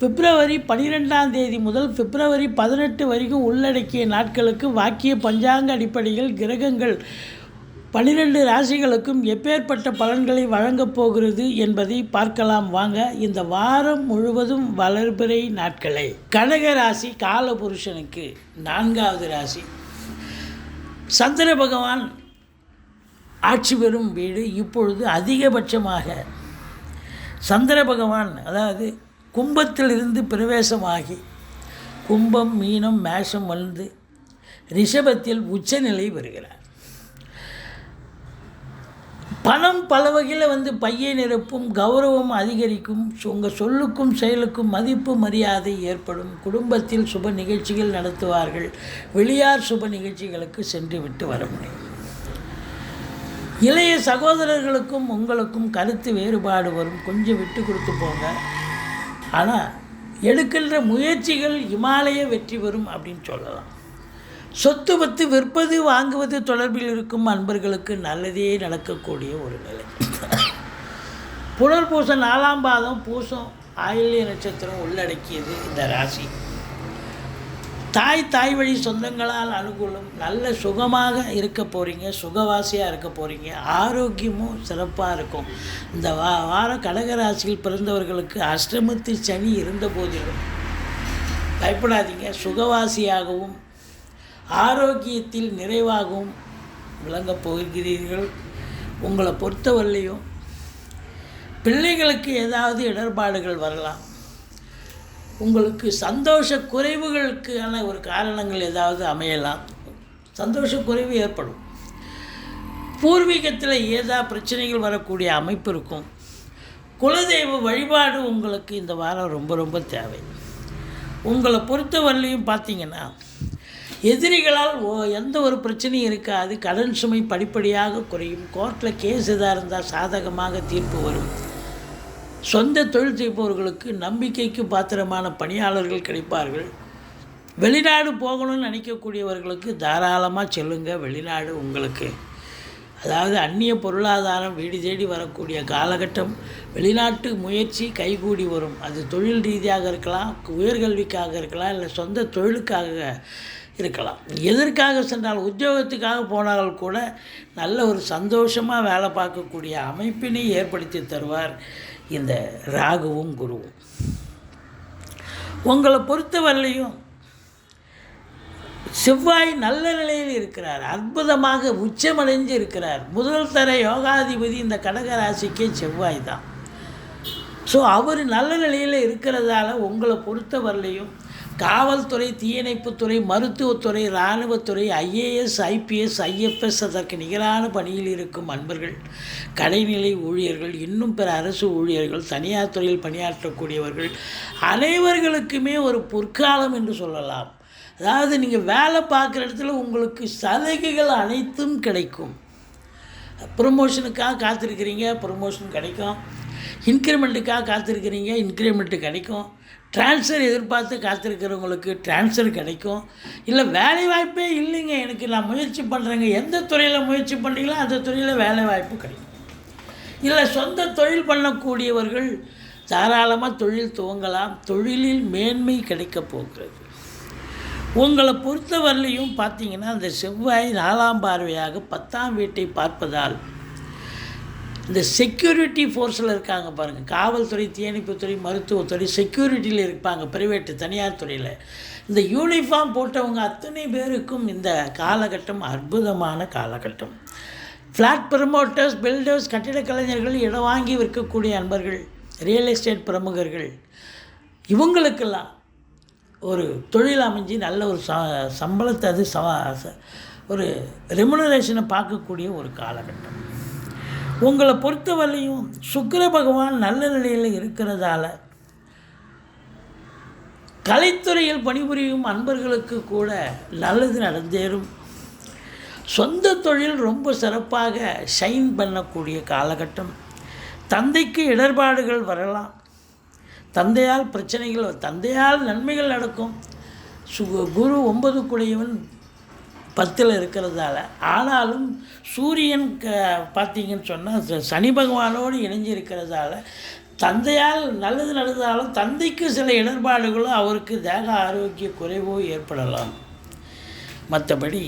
பிப்ரவரி பனிரெண்டாம் தேதி முதல் பிப்ரவரி பதினெட்டு வரைக்கும் உள்ளடக்கிய நாட்களுக்கு வாக்கிய பஞ்சாங்க அடிப்படையில் கிரகங்கள் பன்னிரெண்டு ராசிகளுக்கும் எப்பேற்பட்ட பலன்களை வழங்கப் போகிறது என்பதை பார்க்கலாம். வாங்க இந்த வாரம் முழுவதும் வளர்பிறை நாட்களை. கடக ராசி காலபுருஷனுக்கு நான்காவது ராசி. சந்திர பகவான் ஆட்சி பெறும் வீடு இப்பொழுது அதிகபட்சமாக சந்திர பகவான் அதாவது கும்பத்தில் இருந்து பிரவேசமாகி கும்பம் மீனம் மேஷம் வந்து ரிஷபத்தில் உச்சநிலை வருகிறார் பணம் பல வகையில் வந்து பையை நிரப்பும் கௌரவம் அதிகரிக்கும் உங்கள் சொல்லுக்கும் செயலுக்கும் மதிப்பு மரியாதை ஏற்படும். குடும்பத்தில் சுப நிகழ்ச்சிகள் நடத்துவார்கள். வெளியார் சுப நிகழ்ச்சிகளுக்கு சென்று விட்டு வர முடியும். இளைய சகோதரர்களுக்கும் உங்களுக்கும் கருத்து வேறுபாடு வரும். கொஞ்சம் விட்டு கொடுத்து போங்க. ஆனால் எடுக்கின்ற முயற்சிகள் இமாலய வெற்றி பெறும் அப்படின்னு சொல்லலாம். சொத்து பத்து விற்பது வாங்குவது தொடர்பில் இருக்கும் அன்பர்களுக்கு நல்லதே நடக்கக்கூடிய ஒரு நிலை. புனர்பூசம் நாலாம் பாதம் பூசம் ஆயில்ய நட்சத்திரம் உள்ளடக்கியது இந்த ராசி. தாய் தாய் வழி சொந்தங்களால் அனுகூலம் நல்ல சுகமாக இருக்க போகிறீங்க சுகவாசியாக இருக்க போகிறீங்க ஆரோக்கியமும் சிறப்பாக இருக்கும். இந்த வா வார கடகராசியில் பிறந்தவர்களுக்கு அஷ்டமத்தில் சனி இருந்த போதிலும் பயப்படாதீங்க. சுகவாசியாகவும் ஆரோக்கியத்தில் நிறைவாகவும் விளங்கப் போகிறீர்கள். உங்களை பொறுத்தவரையிலையும் பிள்ளைகளுக்கு ஏதாவது இடர்பாடுகள் வரலாம். உங்களுக்கு சந்தோஷ குறைவுகளுக்கான ஒரு காரணங்கள் ஏதாவது அமையலாம். சந்தோஷ குறைவு ஏற்படும். பூர்வீகத்தில் ஏதா பிரச்சனைகள் வரக்கூடிய அமைப்பு இருக்கும். குலதெய்வ வழிபாடு உங்களுக்கு இந்த வாரம் ரொம்ப ரொம்ப தேவை. உங்களை பொறுத்தவரையிலையும் பார்த்தீங்கன்னா எதிரிகளால் ஓ எந்த ஒரு பிரச்சனையும் இருக்காது. கடன் சுமை படிப்படியாக குறையும். கோர்ட்டில் கேஸ் எதாக இருந்தால் சாதகமாக தீர்ப்பு வரும். சொந்த தொழில் செய்பவர்களுக்கு நம்பிக்கைக்கு பாத்திரமான பணியாளர்கள் கிடைப்பார்கள். வெளிநாடு போகணும்னு நினைக்கக்கூடியவர்களுக்கு தாராளமாக செல்லுங்கள் வெளிநாடு உங்களுக்கு. அதாவது அந்நிய பொருளாதாரம் வீடு தேடி வரக்கூடிய காலகட்டம் வெளிநாட்டு முயற்சி கைகூடி வரும். அது தொழில் ரீதியாக இருக்கலாம் உயர்கல்விக்காக இருக்கலாம் இல்லை சொந்த தொழிலுக்காக இருக்கலாம். எதற்காக சென்றால் உத்தியோகத்துக்காக போனால் கூட நல்ல ஒரு சந்தோஷமாக வேலை பார்க்கக்கூடிய அமைப்பினை ஏற்படுத்தி தருவார். இந்த ராகுவும் குருவும். உங்களை பொறுத்தவரையிலையும் செவ்வாய் நல்ல நிலையில் இருக்கிறார் அற்புதமாக உச்சமடைஞ்சு இருக்கிறார். முதல் தர யோகாதிபதி இந்த கடக ராசிக்கே செவ்வாய் தான். ஸோ அவர் நல்ல நிலையில் இருக்கிறதால உங்களை பொறுத்தவரையிலையும் காவல்துறை தீயணைப்புத்துறை மருத்துவத்துறை இராணுவத்துறை ஐஏஎஸ் ஐபிஎஸ் ஐஎஃப்எஸ் அதற்கு நிகரான பணியில் இருக்கும் அன்பர்கள் கடைநிலை ஊழியர்கள் இன்னும் பிற அரசு ஊழியர்கள் தனியார் துறையில் பணியாற்றக்கூடியவர்கள் அனைவர்களுக்குமே ஒரு பொற்காலம் என்று சொல்லலாம். அதாவது நீங்கள் வேலை பார்க்குற இடத்துல உங்களுக்கு சலுகைகள் அனைத்தும் கிடைக்கும். ப்ரொமோஷனுக்காக காத்திருக்கிறீங்க ப்ரொமோஷன் கிடைக்கும். இன்க்ரிமெண்ட்டுக்காக காத்திருக்கிறீங்க இன்க்ரிமெண்ட்டு கிடைக்கும். ட்ரான்ஸ்ஃபர் எதிர்பார்த்து காத்திருக்கிறவங்களுக்கு ட்ரான்ஸ்ஃபர் கிடைக்கும். இல்லை வேலை வாய்ப்பே இல்லைங்க. எனக்கு நான் முயற்சி பண்ணுறேங்க எந்த துறையில் முயற்சி பண்ணுறீங்களோ அந்த துறையில் வேலை வாய்ப்பு கிடைக்கும். இல்லை சொந்த தொழில் பண்ணக்கூடியவர்கள் தாராளமாக தொழில் துவங்கலாம். தொழிலில் மேன்மை கிடைக்கப் போகிறது. உங்களை பொறுத்தவரையிலையும் பார்த்தீங்கன்னா அந்த செவ்வாய் நாலாம் பார்வையாக பத்தாம் வீட்டை பார்ப்பதால் இந்த செக்யூரிட்டி ஃபோர்ஸில் இருக்காங்க பாருங்கள் காவல்துறை தீயணைப்புத்துறை மருத்துவத்துறை செக்யூரிட்டியில் இருப்பாங்க ப்ரைவேட்டு தனியார் துறையில். இந்த யூனிஃபார்ம் போட்டவங்க அத்தனை பேருக்கும் இந்த காலகட்டம் அற்புதமான காலகட்டம். ஃப்ளாட் ப்ரமோட்டர்ஸ் பில்டர்ஸ் கட்டிடக் கலைஞர்கள் இடம் வாங்கி விற்கக்கூடிய அன்பர்கள் ரியல் எஸ்டேட் பிரமுகர்கள் இவங்களுக்கெல்லாம் ஒரு தொழில் அமைஞ்சு நல்ல ஒரு ச சம்பளத்தை அது ச ஒரு ரெமுனரேஷனை பார்க்கக்கூடிய ஒரு காலகட்டம். உங்களை பொறுத்தவரையும் சுக்கர பகவான் நல்ல நிலையில் இருக்கிறதால கலைத்துறையில் பணிபுரியும் அன்பர்களுக்கு கூட நல்லது நடந்தேறும். சொந்த தொழில் ரொம்ப சிறப்பாக ஷைன் பண்ணக்கூடிய காலகட்டம். தந்தைக்கு இடர்பாடுகள் வரலாம். தந்தையால் பிரச்சனைகள் தந்தையால் நன்மைகள் நடக்கும். சு குரு ஒன்பது குடையவன் பத்தில் இருக்கிறதால. ஆனாலும் சூரியன் க பார்த்தீங்கன்னு சொன்னால் சனி பகவானோடு இணைஞ்சு இருக்கிறதால தந்தையால் நல்லது நடந்தாலும் தந்தைக்கு சில இடர்பாடுகளோ அவருக்கு தேக ஆரோக்கிய குறைவோ ஏற்படலாம். மற்றபடி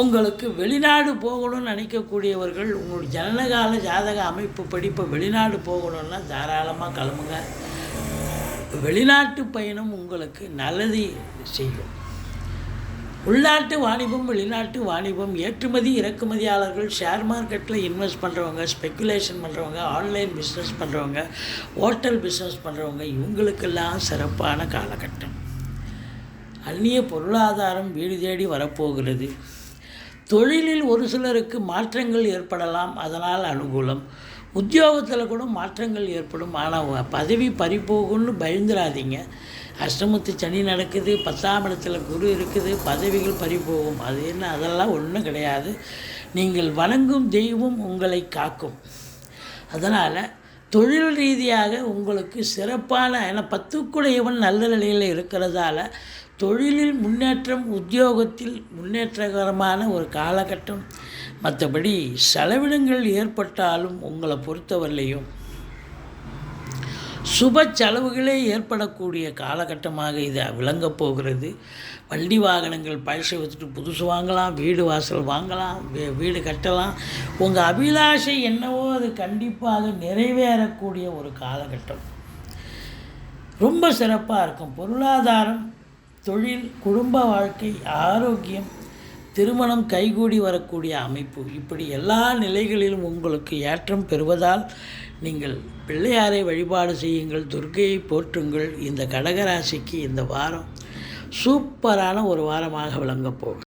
உங்களுக்கு வெளிநாடு போகணும்னு நினைக்கக்கூடியவர்கள் உங்களுடைய ஜனனகால ஜாதக அமைப்பு படிப்பை வெளிநாடு போகணுன்னா தாராளமாக கிளம்புங்க. வெளிநாட்டு பயணம் உங்களுக்கு நல்லது செய்யும். உள்நாட்டு வாணிபம் வெளிநாட்டு வாணிபம் ஏற்றுமதி இறக்குமதியாளர்கள் ஷேர் மார்க்கெட்டில் இன்வெஸ்ட் பண்ணுறவங்க ஸ்பெக்குலேஷன் பண்ணுறவங்க ஆன்லைன் பிஸ்னஸ் பண்ணுறவங்க ஹோட்டல் பிஸ்னஸ் பண்ணுறவங்க இவங்களுக்கெல்லாம் சிறப்பான காலகட்டம். அந்நிய பொருளாதாரம் வீடு தேடி வரப்போகிறது. தொழிலில் ஒரு சிலருக்கு மாற்றங்கள் ஏற்படலாம் அதனால் அனுகூலம். உத்தியோகத்தில் கூட மாற்றங்கள் ஏற்படும். ஆனால் பதவி பறிபோகும்னு பயந்துடாதீங்க அஷ்டமத்து சனி நடக்குது பத்தாம் இடத்துல குரு இருக்குது பதவிகள் பறிபோகும் அது என்ன? அதெல்லாம் ஒன்றும் கிடையாது. நீங்கள் வணங்கும் தெய்வம் உங்களை காக்கும். அதனால் தொழில் ரீதியாக உங்களுக்கு சிறப்பான ஏன்னா பத்துக்குடையவன் நல்ல நிலையில் இருக்கிறதால தொழிலில் முன்னேற்றம் உத்தியோகத்தில் முன்னேற்றகரமான ஒரு காலகட்டம். மற்றபடி செலவினங்கள் ஏற்பட்டாலும் உங்களை பொறுத்தவரையிலையும் சுப செலவுகளே ஏற்படக்கூடிய காலகட்டமாக இது விளங்கப் போகிறது. வண்டி வாகனங்கள் பழசை வச்சுட்டு புதுசு வாங்கலாம் வீடு வாசல் வாங்கலாம் வீ- வீடு கட்டலாம். உங்கள் அபிலாஷை என்னவோ அது கண்டிப்பாக நிறைவேறக்கூடிய ஒரு காலகட்டம். ரொம்ப சிறப்பாக இருக்கும். பொருளாதாரம் தொழில் குடும்ப வாழ்க்கை ஆரோக்கியம் திருமணம் கைகூடி வரக்கூடிய அமைப்பு. இப்படி எல்லா நிலைகளிலும் உங்களுக்கு ஏற்றம் பெறுவதால் நீங்கள் பிள்ளையாரை வழிபாடு செய்யுங்கள் துர்க்கையை போற்றுங்கள் இந்த கடகராசிக்கு இந்த வாரம் சூப்பரான ஒரு வாரமாக விளங்கப் போகும்